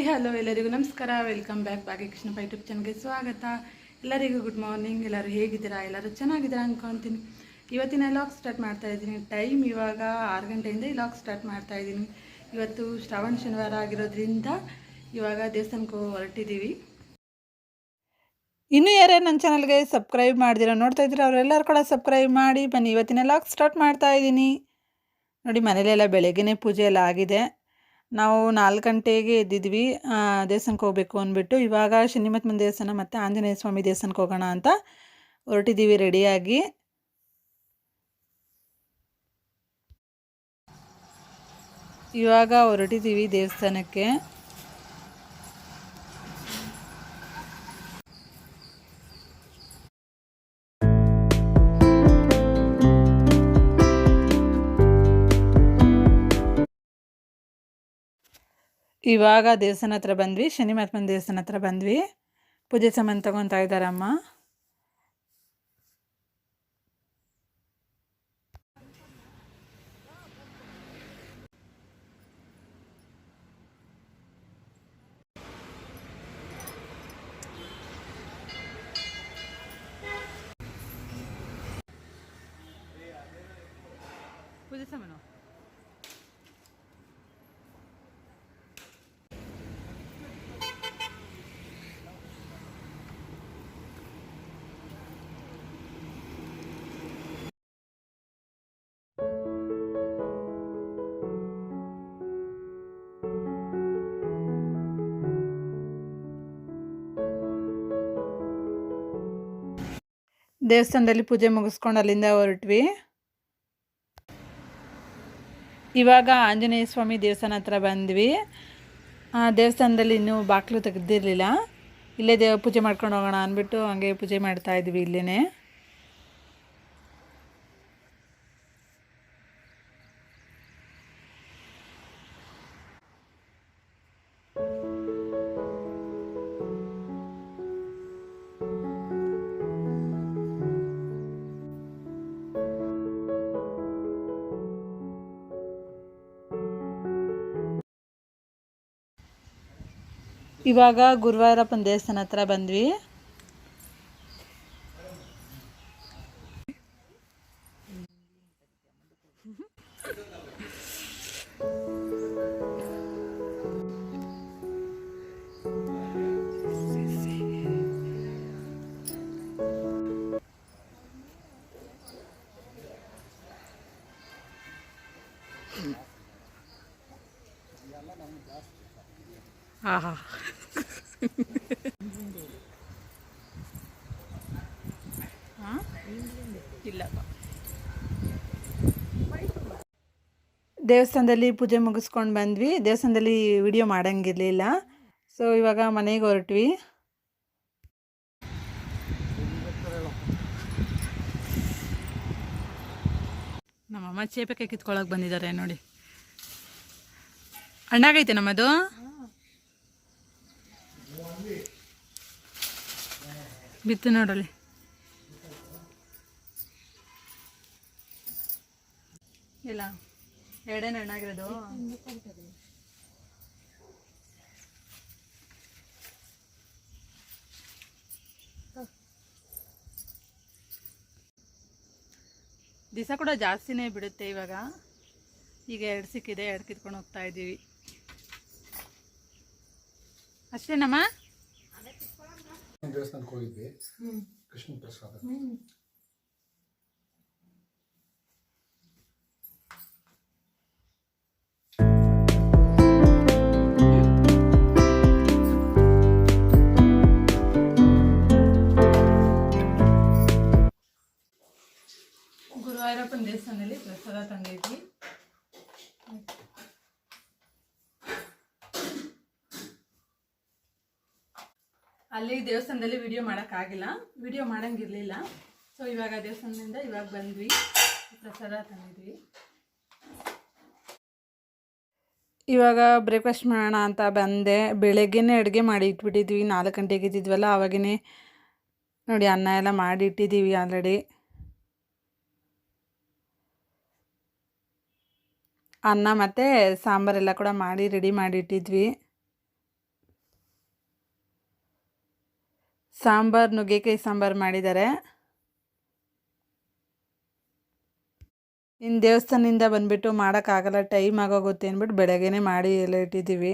Hi, hello ಎಲ್ಲರಿಗೂ ನಮಸ್ಕಾರ. Welcome back ಭಾಗ್ಯಕೃಷ್ಣ YouTube ಚಾನಲ್ಗೆ ಸ್ವಾಗತ. ಎಲ್ಲರಿಗೂ ಗುಡ್ ಮಾರ್ನಿಂಗ್ ಎಲ್ಲರೂ ಹೇಗಿದ್ದೀರಾ? ಎಲ್ಲರೂ ಚೆನ್ನಾಗಿದ್ದೀರಾ ಅಂದ್ಕೊತೀನಿ ಇವತ್ತಿನ ಲಾಕ್ ಸ್ಟಾರ್ಟ್ ಮಾಡ್ತಾ ಇದ್ದೀನಿ. ಟೈಮ್ ಇವಾಗ ಆರು ಗಂಟೆಯಿಂದ ಈ ಸ್ಟಾರ್ಟ್ ಮಾಡ್ತಾ ಇದ್ದೀನಿ. ಇವತ್ತು ಶ್ರಾವಣ ಶನಿವಾರ ಆಗಿರೋದ್ರಿಂದ ಇವಾಗ ದೇವಸ್ಥಾನಕ್ಕೆ ಹೊರಟಿದ್ದೀವಿ. ಇನ್ನೂ ಯಾರೇ ನನ್ನ ಚಾನಲ್ಗೆ ಸಬ್ಸ್ಕ್ರೈಬ್ ಮಾಡಿದಿರೋ, ನೋಡ್ತಾ ಇದ್ದೀರಾ, ಅವರೆಲ್ಲರೂ ಕೂಡ ಸಬ್ಸ್ಕ್ರೈಬ್ ಮಾಡಿ ಬನ್ನಿ. ಇವತ್ತಿನ ಲಾಗ್ ಸ್ಟಾರ್ಟ್ ಮಾಡ್ತಾ ಇದ್ದೀನಿ. ನೋಡಿ, ಮನೇಲೆಲ್ಲ ಬೆಳಗ್ಗೆನೇ ಪೂಜೆ ಎಲ್ಲ ಆಗಿದೆ. ನಾವು ನಾಲ್ಕು ಗಂಟೆಗೆ ಎದ್ದಿದ್ವಿ ದೇವಸ್ಥಾನಕ್ಕೆ ಹೋಗಬೇಕು ಅಂದ್ಬಿಟ್ಟು. ಇವಾಗ ಶನಿಮತ್ಮನ ದೇವಸ್ಥಾನ ಮತ್ತು ಆಂಜನೇಯ ಸ್ವಾಮಿ ದೇವಸ್ಥಾನಕ್ಕೆ ಹೋಗೋಣ ಅಂತ ಹೊರಟಿದ್ದೀವಿ ರೆಡಿಯಾಗಿ. ಇವಾಗ ಹೊರಟಿದ್ದೀವಿ ದೇವಸ್ಥಾನಕ್ಕೆ. ಇವಾಗ ದೇವಸ್ಥಾನ ಹತ್ರ ಬಂದ್ವಿ ಶನಿ ಮಹಾತ್ಮನ ದೇವಸ್ಥಾನ ಹತ್ರ ಬಂದ್ವಿ. ಪೂಜೆ ಸಾಮಾನು ತಗೊತಾ ಇದ್ದಾರಮ್ಮ. ದೇವಸ್ಥಾನದಲ್ಲಿ ಪೂಜೆ ಮುಗಿಸ್ಕೊಂಡು ಅಲ್ಲಿಂದ ಹೊರಟ್ವಿ. ಇವಾಗ ಆಂಜನೇಯ ಸ್ವಾಮಿ ದೇವಸ್ಥಾನ ಹತ್ರ ಬಂದ್ವಿ. ದೇವಸ್ಥಾನದಲ್ಲಿ ಇನ್ನೂ ಬಾಗಿಲು ತೆಗೆದಿರಲಿಲ್ಲ. ಇಲ್ಲೇ ದೇವ ಪೂಜೆ ಮಾಡ್ಕೊಂಡು ಹೋಗೋಣ ಅಂದ್ಬಿಟ್ಟು ಹಂಗೆ ಪೂಜೆ ಮಾಡ್ತಾಯಿದ್ವಿ ಇಲ್ಲೇ ಇವಾಗ ಗುರುವಾರಪ್ಪನ ದೇವಸ್ಥಾನ ಹತ್ರ ಬಂದ್ವಿ. ಆಹಾ. ದೇವಸ್ಥಾನದಲ್ಲಿ ಪೂಜೆ ಮುಗಿಸ್ಕೊಂಡು ಬಂದ್ವಿ. ದೇವಸ್ಥಾನದಲ್ಲಿ ವಿಡಿಯೋ ಮಾಡೋಂಗಿರಲಿಲ್ಲ. ಸೊ ಇವಾಗ ಮನೆಗೆ ಹೊರಟ್ವಿ. ನಮ್ಮಮ್ಮ ಚೇಪಕ್ಕೆ ಕಿತ್ಕೊಳಕ್ಕೆ ಬಂದಿದ್ದಾರೆ ನೋಡಿ. ಅಣ್ಣಾಗೈತೆ ನಮ್ಮದು? ಬಿತ್ತು ನೋಡಲಿ. ಇಲ್ಲ, ಎರಡೇ ನಣ್ಣಾಗಿರೋದು ದಿವಸ ಕೂಡ ಜಾಸ್ತಿನೇ ಬಿಡುತ್ತೆ ಇವಾಗ. ಈಗ ಎರಡು ಸಿಕ್ಕಿದೆ, ಎರಡು ಕಿತ್ಕೊಂಡು ಹೋಗ್ತಾ ಇದ್ದೀವಿ ಅಷ್ಟೇನಮ್ಮ? ದೇವಸ್ಥಾನಕ್ಕೆ ಹೋಗಿದ್ವಿ. ಕೃಷ್ಣ ಪ್ರಸಾದ ಅಲ್ಲಿ ದೇವಸ್ಥಾನದಲ್ಲಿ ವಿಡಿಯೋ ಮಾಡೋಕ್ಕಾಗಿಲ್ಲ. ವಿಡಿಯೋ ಮಾಡೋಂಗಿರಲಿಲ್ಲ. ಸೊ ಇವಾಗ ದೇವಸ್ಥಾನದಿಂದ ಇವಾಗ ಬಂದ್ವಿ. ಪ್ರಸಾದ ತಂದಿದ್ವಿ. ಇವಾಗ ಬ್ರೇಕ್ಫಾಸ್ಟ್ ಮಾಡೋಣ ಅಂತ ಬಂದೆ. ಬೆಳಗ್ಗೆನೇ ಅಡುಗೆ ಮಾಡಿ ಇಟ್ಬಿಟ್ಟಿದ್ವಿ. ನಾಲ್ಕು ಗಂಟೆಗೆ ಇದ್ದಿದ್ವಲ್ಲ ಆವಾಗೇ ನೋಡಿ ಅನ್ನ ಎಲ್ಲ ಮಾಡಿ ಇಟ್ಟಿದ್ದೀವಿ ಆಲ್ರೆಡಿ ಅನ್ನ ಮತ್ತು ಸಾಂಬಾರೆಲ್ಲ ಕೂಡ ಮಾಡಿ ರೆಡಿ ಮಾಡಿ ಇಟ್ಟಿದ್ವಿ. ಸಾಂಬಾರು, ನುಗ್ಗೆಕಾಯಿ ಸಾಂಬಾರು ಮಾಡಿದ್ದಾರೆ. ಇನ್ನು ದೇವಸ್ಥಾನದಿಂದ ಬಂದುಬಿಟ್ಟು ಮಾಡೋಕ್ಕಾಗಲ್ಲ, ಟೈಮ್ ಆಗೋಗುತ್ತೆ ಅಂದ್ಬಿಟ್ಟು ಬೆಳಗ್ಗೆನೇ ಮಾಡಿ ಎಲ್ಲ ಇಟ್ಟಿದ್ದೀವಿ.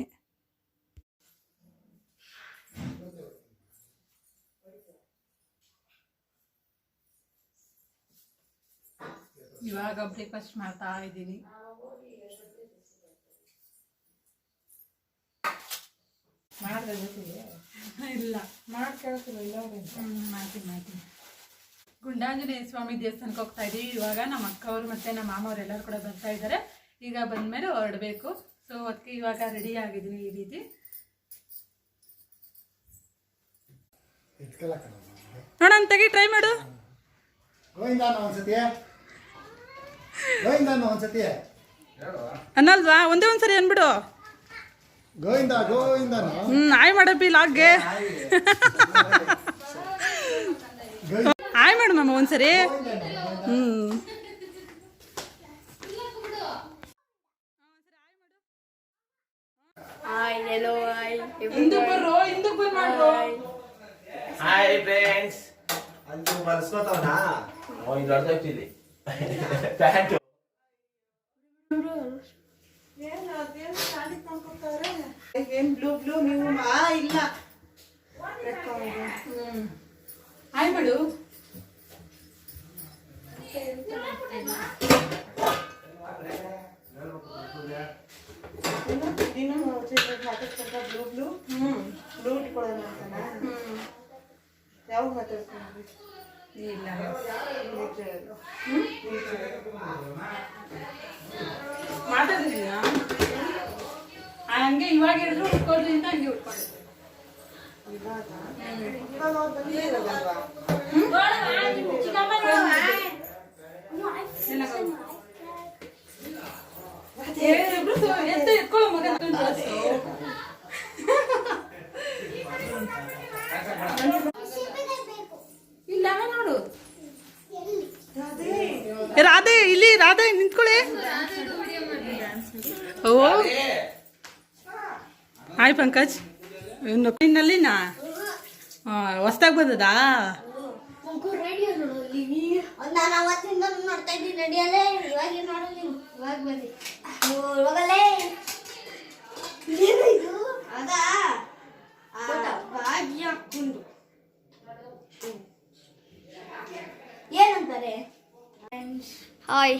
ಇವಾಗ ಬ್ರೇಕ್ಫಾಸ್ಟ್ ಮಾಡ್ತಾ ಇಲ್ಲ. ಹ್ಮ್, ಮಾಡ್ತೀನಿ ಮಾಡ್ತೀನಿ. ಗುಂಡಾಂಜನೇಯ ಸ್ವಾಮಿ ದೇವಸ್ಥಾನಕ್ಕೆ ಹೋಗ್ತಾ ಇದೀವಿ. ಇವಾಗ ನಮ್ಮ ಅಕ್ಕವರು ಮತ್ತೆ ನಮ್ಮ ಮಾಮವ್ರು ಎಲ್ಲರೂ ಕೂಡ ಬರ್ತಾ ಇದ್ದಾರೆ ಈಗ ಬಂದ್ಮೇಲೆ ಹೊರಡಬೇಕು. ಸೊ ಅದಕ್ಕೆ ಇವಾಗ ರೆಡಿ ಆಗಿದ್ದೀನಿ ಈ ರೀತಿ. ನೋಡೋಣ ತೆಗಿ ಟ್ರೈ ಮಾಡು. ಅನ್ನಲ್ವಾ? ಒಂದೇ ಒಂದ್ಸರಿ ಅಂದ್ಬಿಡು. ಗೋವಿಂದ ಆಯ್ ಮಾಡಪ್ಪಿ ಲಾಗ್ಗೆ ಆಯ್ ಮಾಡು ಮಾಮ ಒಂದ್ಸರಿ ಹ್ಮ್ ಹಾಯ್ ಹೆಲೋ ಹಾಯ್ ಹಿಂದೂ ಬರ್ರೋ ಹಿಂದೂ ಬರ್ ಮಾಡ್ರೋ. ಹಾಯ್ ಫ್ರೆಂಡ್ಸ್ ಅದು ಇದು ಓ ಇದು ಥ್ಯಾಂಕ್ ಪ್ಯಾಂಟು ಏನು ಬ್ಲೂ ಬ್ಲೂ ನೀವು ಆ ಇಲ್ಲ ಹಾಯ್ ಮಾಡು ನೀನು ಬ್ಲೂ ಬ್ಲೂ ಬ್ಲೂ ಇಟ್ಕೊಳ್ಳೋಣ ಅಂತನಾ ಯಾವಾಗ ಮಾತಾಡ್ಕೊಂಡ್ರಿ ಇಲ್ಲ ಮಾತಾಡಿದೀನ ಹಂಗೆ ಇವಾಗ ಹಿಡಿದ್ರು ಉಟ್ಕೊಳ್ರಿ ಅಂತ ಹಂಗೆ. ಇಲ್ಲ ನೋಡು ರಾಧೆ ಇಲ್ಲಿ ರಾಧೆ ನಿಂತ್ಕೊಳ್ಳಿ ಓ ಹಾಯ್ ಪಂಕಜ್ ಇನ್ನು ಇನ್ನಲ್ಲಿನಾ ಹೊಸ್ದಾಗಿ ಬಂದದಾ? ಏನಂತಾರೆ? ಹಾಯ್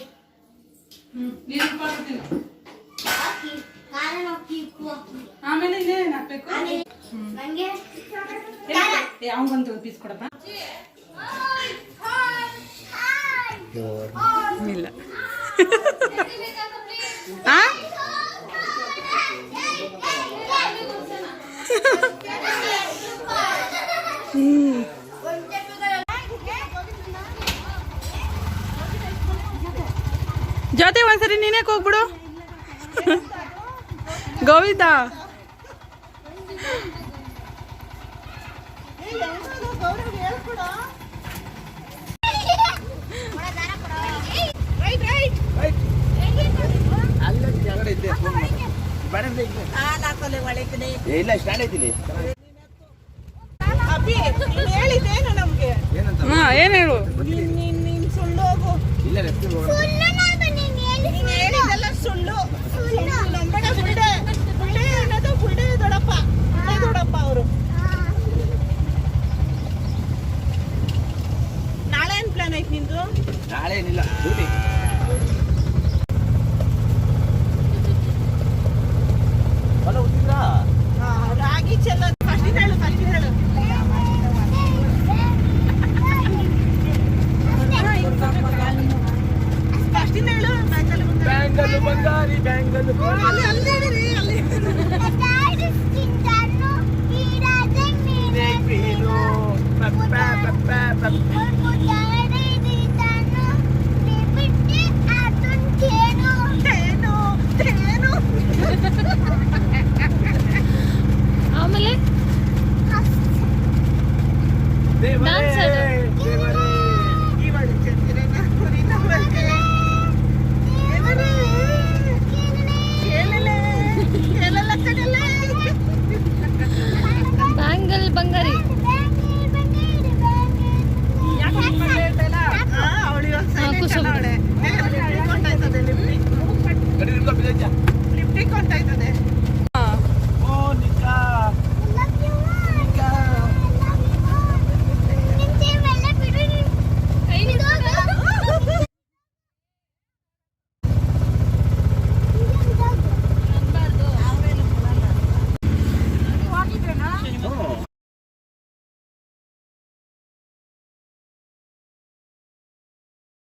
ಆಮೇಲೆ ಇನ್ನೇನು ಹಾಕ್ಬೇಕು? ಅವ್ನಿಗೊಂದು ಒಂದು ಪೀಸ್ ಕೊಡಪ್ಪ. ಇಲ್ಲ. ಆ? ಜೊತೆ ಒಂದ್ಸರಿ ನೀನೇ ಹೋಗ್ಬಿಡು ಗೋವಿಂದ. ಇಲ್ಲ ಸ್ಟ್ಯಾಂಡ್ ಐತಿಲಿ kami.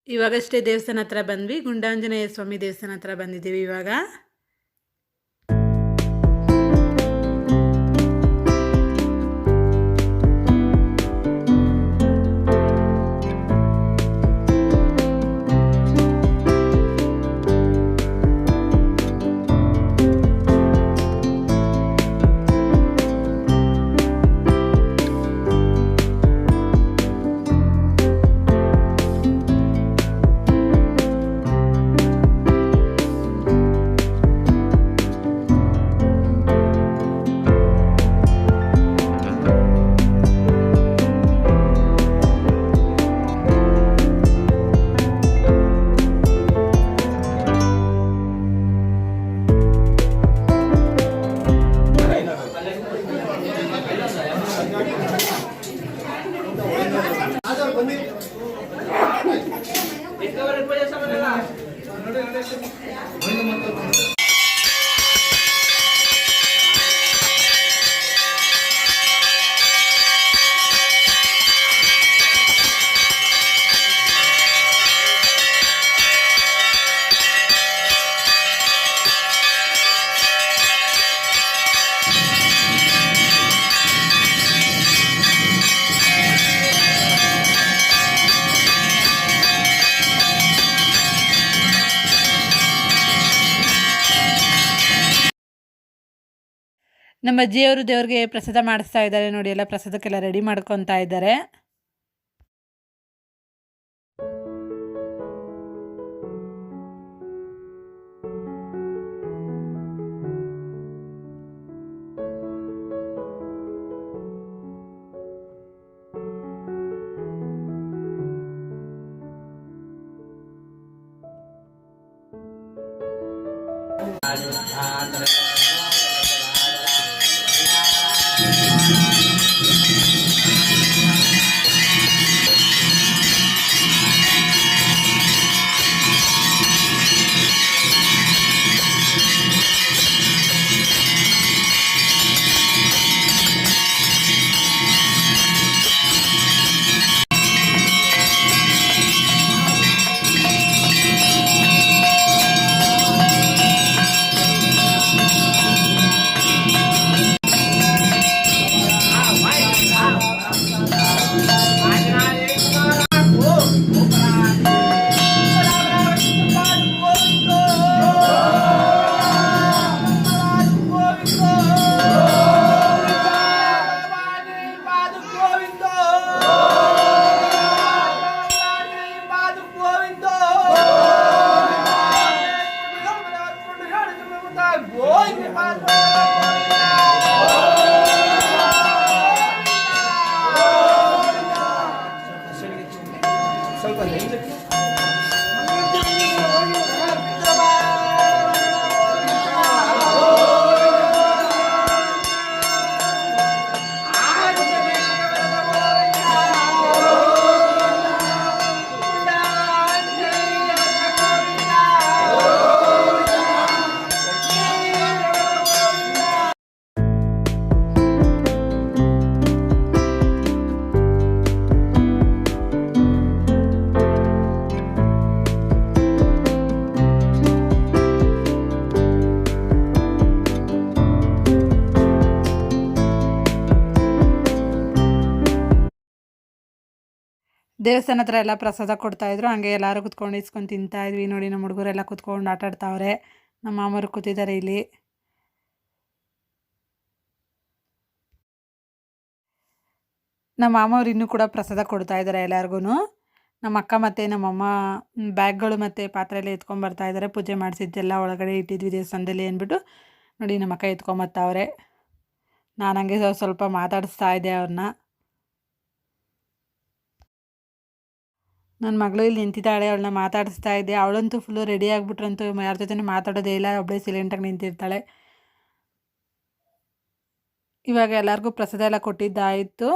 ಇವಾಗಷ್ಟೇ ದೇವಸ್ಥಾನ ಹತ್ರ ಬಂದ್ವಿ. ಗುಂಡಾಂಜನೇಯ ಸ್ವಾಮಿ ದೇವಸ್ಥಾನ ಹತ್ರ ಬಂದಿದ್ದೀವಿ ಇವಾಗ. ನಮ್ಮ ಅಜ್ಜಿಯವರು ದೇವ್ರಿಗೆ ಪ್ರಸಾದ ಮಾಡಿಸ್ತಾ ಇದ್ದಾರೆ ನೋಡಿ ಎಲ್ಲ ಪ್ರಸಾದಕ್ಕೆಲ್ಲ ರೆಡಿ ಮಾಡ್ಕೊತಾ ಇದ್ದಾರೆ. ದೇವಸ್ಥಾನ ಹತ್ರ ಎಲ್ಲ ಪ್ರಸಾದ ಕೊಡ್ತಾಯಿದ್ರು ಹಂಗೆ ಎಲ್ಲರೂ ಕುತ್ಕೊಂಡು ಇಸ್ಕೊಂಡು ತಿಂತಾ ಇದ್ವಿ. ನೋಡಿ ನಮ್ಮ ಹುಡುಗರೆಲ್ಲ ಕುತ್ಕೊಂಡು ಆಟ ಆಡ್ತಾವ್ರೆ. ನಮ್ಮ ಮಾಮರು ಕೂತಿದ್ದಾರೆ ಇಲ್ಲಿ. ನಮ್ಮ ಮಾಮವ್ರು ಇನ್ನೂ ಕೂಡ ಪ್ರಸಾದ ಕೊಡ್ತಾ ಇದ್ದಾರೆ ಎಲ್ಲರಿಗೂ ನಮ್ಮ ಅಕ್ಕ ಮತ್ತು ನಮ್ಮಮ್ಮ ಬ್ಯಾಗ್ಗಳು ಮತ್ತು ಪಾತ್ರೆ ಎಲ್ಲ ಎತ್ಕೊಂಬರ್ತಾ ಇದ್ದಾರೆ. ಪೂಜೆ ಮಾಡಿಸಿದ್ದೆಲ್ಲ ಒಳಗಡೆ ಇಟ್ಟಿದ್ವಿ ದೇವಸ್ಥಾನದಲ್ಲಿ ಅಂದ್ಬಿಟ್ಟು. ನೋಡಿ ನಮ್ಮ ಅಕ್ಕ ಎತ್ಕೊಂಬರ್ತಾವ್ರೆ ನಾನು ಹಂಗೆ ಸ್ವ- ಸ್ವಲ್ಪ ಮಾತಾಡಿಸ್ತಾ ಇದ್ದೆ ಅವ್ರನ್ನ ನನ್ನ ಮಗಳು ಇಲ್ಲಿ ನಿಂತಿದ್ದಾಳೆ, ಅವಳನ್ನ ಮಾತಾಡಿಸ್ತಾ ಇದ್ದೆ. ಅವಳಂತೂ ಫುಲ್ಲು ರೆಡಿ ಆಗಿಬಿಟ್ರಂತೂ ಯಾರ ಜೊತೆ ಮಾತಾಡೋದೇ ಇಲ್ಲ ಒಬ್ಬಳೇ ಸೈಲೆಂಟಾಗಿ ನಿಂತಿರ್ತಾಳೆ. ಇವಾಗ ಎಲ್ಲರಿಗೂ ಪ್ರಸಾದ ಎಲ್ಲ ಕೊಟ್ಟಿದ್ದಾಯಿತು.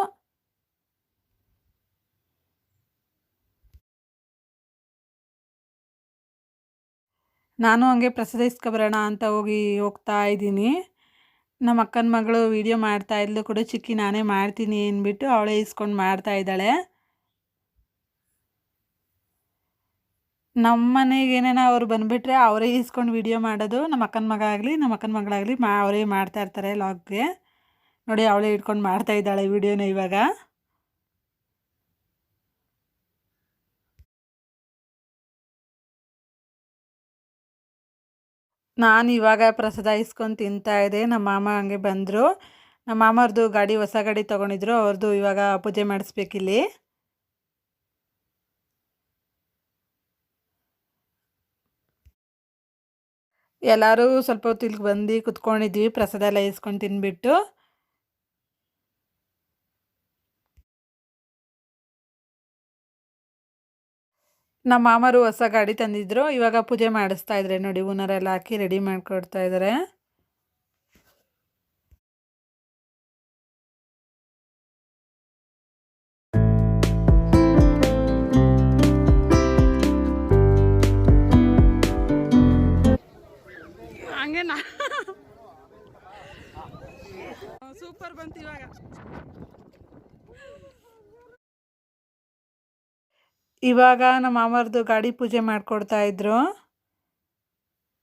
ನಾನು ಹಂಗೆ ಪ್ರಸಾದ ಇಸ್ಕೊಬರೋಣ ಅಂತ ಹೋಗಿ ಹೋಗ್ತಾ ಇದ್ದೀನಿ. ನಮ್ಮ ಅಕ್ಕನ ಮಗಳು ವೀಡಿಯೋ ಮಾಡ್ತಾ ಇದ್ಲು ಕೂಡ, ಚಿಕ್ಕಿ ನಾನೇ ಮಾಡ್ತೀನಿ ಅಂದ್ಬಿಟ್ಟು ಅವಳೇ ಇಸ್ಕೊಂಡು ಮಾಡ್ತಾ ಇದ್ದಾಳೆ. ನಮ್ಮ ಮನೆಗೆ ಏನೇನೋ ಅವ್ರು ಬಂದುಬಿಟ್ರೆ ಅವರೇ ಇಸ್ಕೊಂಡು ವಿಡಿಯೋ ಮಾಡೋದು. ನಮ್ಮ ಅಕ್ಕನ ಮಗ ಆಗಲಿ ನಮ್ಮ ಅಕ್ಕನ ಮಗಳಾಗಲಿ ಮಾ ಅವರೇ ಮಾಡ್ತಾ ಇರ್ತಾರೆ ಲಾಗ್ಗೆ ನೋಡಿ ಅವಳೇ ಇಟ್ಕೊಂಡು ಮಾಡ್ತಾ ಇದ್ದಾಳೆ ವಿಡಿಯೋನ ಇವಾಗ. ನಾನು ಇವಾಗ ಪ್ರಸಾದ ಇಸ್ಕೊಂಡು ತಿಂತಾ ಇದೆ ನಮ್ಮ ಮಾಮ ಹಂಗೆ ಬಂದರು. ನಮ್ಮ ಮಾಮವ್ರದ್ದು ಗಾಡಿ ಹೊಸ ಗಾಡಿ ತೊಗೊಂಡಿದ್ರು. ಅವ್ರದ್ದು ಇವಾಗ ಪೂಜೆ ಮಾಡಿಸ್ಬೇಕಿಲ್ಲಿ. ಎಲ್ಲರೂ ಸ್ವಲ್ಪ ಹೊತ್ತು ಇಲ್ಲಿಗೆ ಬಂದು ಕುತ್ಕೊಂಡಿದ್ವಿ, ಪ್ರಸಾದ ಎಲ್ಲ ಇಸ್ಕೊಂಡು ತಿನ್ಬಿಟ್ಟು ನಮ್ಮ ಮಾಮರು ಹೊಸ ಗಾಡಿ ತಂದಿದ್ರು, ಇವಾಗ ಪೂಜೆ ಮಾಡಿಸ್ತಾ ಇದ್ದಾರೆ ನೋಡಿ, ಹೂನರೆಲ್ಲ ಹಾಕಿ ರೆಡಿ ಮಾಡಿಕೊಡ್ತಾ ಇದ್ದಾರೆ. ಸೂಪರ್ ಬಂತು ಇವಾಗ. ಇವಾಗ ನಮ್ಮ ಮಾಮರ್ದು ಗಾಡಿ ಪೂಜೆ ಮಾಡ್ಕೊಡ್ತಾ ಇದ್ರು.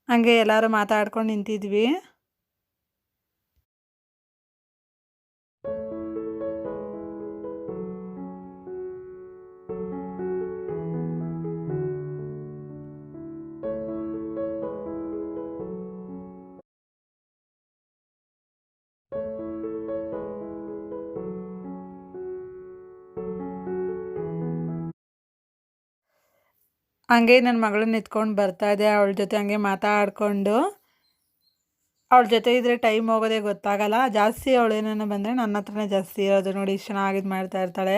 ಹಂಗೆ ಎಲ್ಲರೂ ಮಾತಾಡ್ಕೊಂಡು ನಿಂತಿದ್ವಿ. ಹಂಗೆ ನನ್ನ ಮಗಳನ್ನ ಎತ್ಕೊಂಡು ಬರ್ತಾ ಇದೆ, ಅವಳ ಜೊತೆ ಹಂಗೆ ಮಾತಾಡಿಕೊಂಡು. ಅವಳ ಜೊತೆ ಇದ್ದರೆ ಟೈಮ್ ಹೋಗೋದೇ ಗೊತ್ತಾಗಲ್ಲ, ಜಾಸ್ತಿ ಅವಳು ಏನೇನೋ ಬಂದರೆ ನನ್ನ ಹತ್ರನೇ ಜಾಸ್ತಿ ಇರೋದು ನೋಡಿ, ಇಷ್ಟು ಚೆನ್ನಾಗಿ ಇದು ಮಾಡ್ತಾ ಇರ್ತಾಳೆ.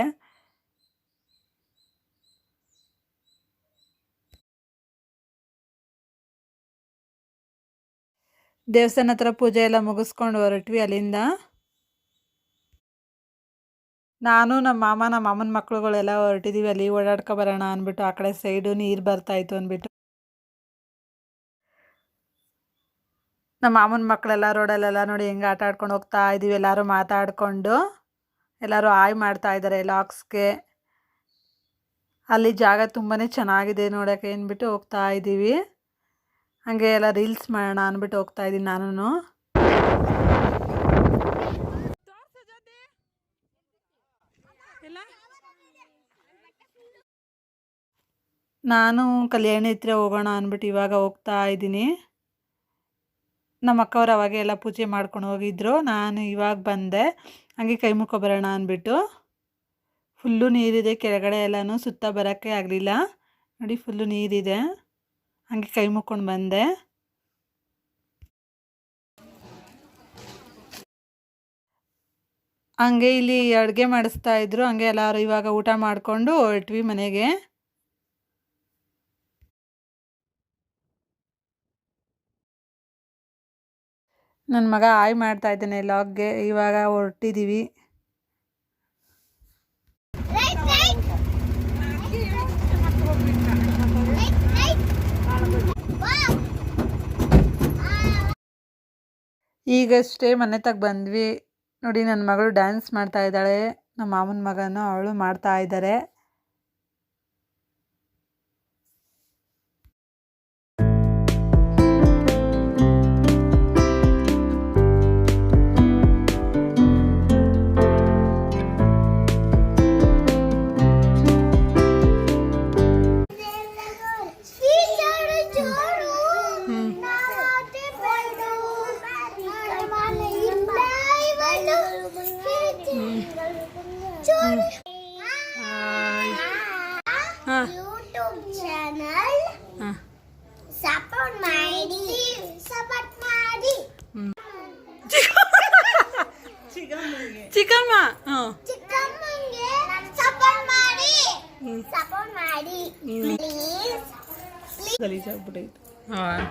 ದೇವಸ್ಥಾನ ಹತ್ರ ಪೂಜೆ ಎಲ್ಲ ಮುಗಿಸ್ಕೊಂಡು ಹೊರಟ್ವಿ ಅಲ್ಲಿಂದ. ನಾನು ನಮ್ಮ ಮಾಮ, ನಮ್ಮ ಮಾಮನ ಮಕ್ಕಳುಗಳೆಲ್ಲ ಹೊರಟಿದ್ದೀವಿ ಅಲ್ಲಿ ಓಡಾಡ್ಕೊ ಬರೋಣ ಅಂದ್ಬಿಟ್ಟು ಆ ಕಡೆ ಸೈಡು ನೀರು ಬರ್ತಾಯಿತ್ತು ಅಂದ್ಬಿಟ್ಟು. ನಮ್ಮ ಮಾಮನ ಮಕ್ಕಳೆಲ್ಲ ರೋಡಲ್ಲೆಲ್ಲ ನೋಡಿ ಹೆಂಗೆ ಆಟ ಆಡ್ಕೊಂಡು ಹೋಗ್ತಾ ಇದ್ದೀವಿ ಎಲ್ಲರೂ ಮಾತಾಡಿಕೊಂಡು ಎಲ್ಲರೂ ಆಯ್ ಮಾಡ್ತಾ ಇದ್ದಾರೆ ಲಾಕ್ಸ್ಗೆ. ಅಲ್ಲಿ ಜಾಗ ತುಂಬಾ ಚೆನ್ನಾಗಿದೆ ನೋಡೋಕೆ ಅಂದ್ಬಿಟ್ಟು ಹೋಗ್ತಾ ಇದ್ದೀವಿ ಹಾಗೆ ಎಲ್ಲ ರೀಲ್ಸ್ ಮಾಡೋಣ ಅಂದ್ಬಿಟ್ಟು ಹೋಗ್ತಾ ಇದ್ದೀನಿ ನಾನು ಎಲ್ಲ ನಾನು ಕಲ್ಯಾಣಿ ಹತ್ರ ಹೋಗೋಣ ಅಂದ್ಬಿಟ್ಟು ಇವಾಗ ಹೋಗ್ತಾ ಇದ್ದೀನಿ. ನಮ್ಮ ಅಕ್ಕವ್ರು ಅವಾಗ ಎಲ್ಲ ಪೂಜೆ ಮಾಡ್ಕೊಂಡು ಹೋಗಿದ್ರು. ನಾನು ಇವಾಗ ಬಂದೆ. ಹಂಗೆ ಕೈ ಮುಖ ಬರೋಣ ಅಂದ್ಬಿಟ್ಟು. ಫುಲ್ಲು ನೀರಿದೆ. ಕೆಳಗಡೆ ಎಲ್ಲನೂ ಸುತ್ತ ಬರೋಕ್ಕೆ ಆಗಲಿಲ್ಲ. ನೋಡಿ ಫುಲ್ಲು ನೀರಿದೆ. ಹಂಗೆ ಕೈ ಮುಕ್ಕೊಂಡು ಬಂದೆ. ಹಂಗೆ ಇಲ್ಲಿ ಅಡುಗೆ ಮಾಡಿಸ್ತಾ ಇದ್ರು. ಹಂಗೆ ಎಲ್ಲರೂ ಇವಾಗ ಊಟ ಮಾಡಿಕೊಂಡು ಹೊರಟ್ವಿ ಮನೆಗೆ. ನನ್ನ ಮಗ ಆಯ್ ಮಾಡ್ತಾ ಇದ್ದಾನೆ ಲಾಗ್ಗೆ, ಇವಾಗ ಹೊರಟಿದ್ದೀವಿ ಈಗಷ್ಟೇ ಮನೆ ತಗ ಬಂದ್ವಿ. ನೋಡಿ ನನ್ನ ಮಗಳು ಡ್ಯಾನ್ಸ್ ಮಾಡ್ತಾ ಇದ್ದಾಳೆ. ನಮ್ಮ ಮಾಮನ ಮಗನು ಅವಳು ಮಾಡ್ತಾ ಇದ್ದಾರೆ ಯೂಟ್ಯೂಬ್ ಚಾನಲ್ ಹಾಂ. ಸಪೋರ್ಟ್ ಮಾಡಿ. ಸಪೋರ್ಟ್ ಮಾಡಿ. ಚಿಕ್ಕಮ್ಮ. ಹಾಂ. ಚಿಕ್ಕಮ್ಮಂಗೆ ಸಪೋರ್ಟ್ ಮಾಡಿ. ಸಪೋರ್ಟ್ ಮಾಡಿ. ಪ್ಲೀಸ್ ಗಲೀಜಾಗ್ಬಿಟ್ಟೈತೆ. ಹಾಂ.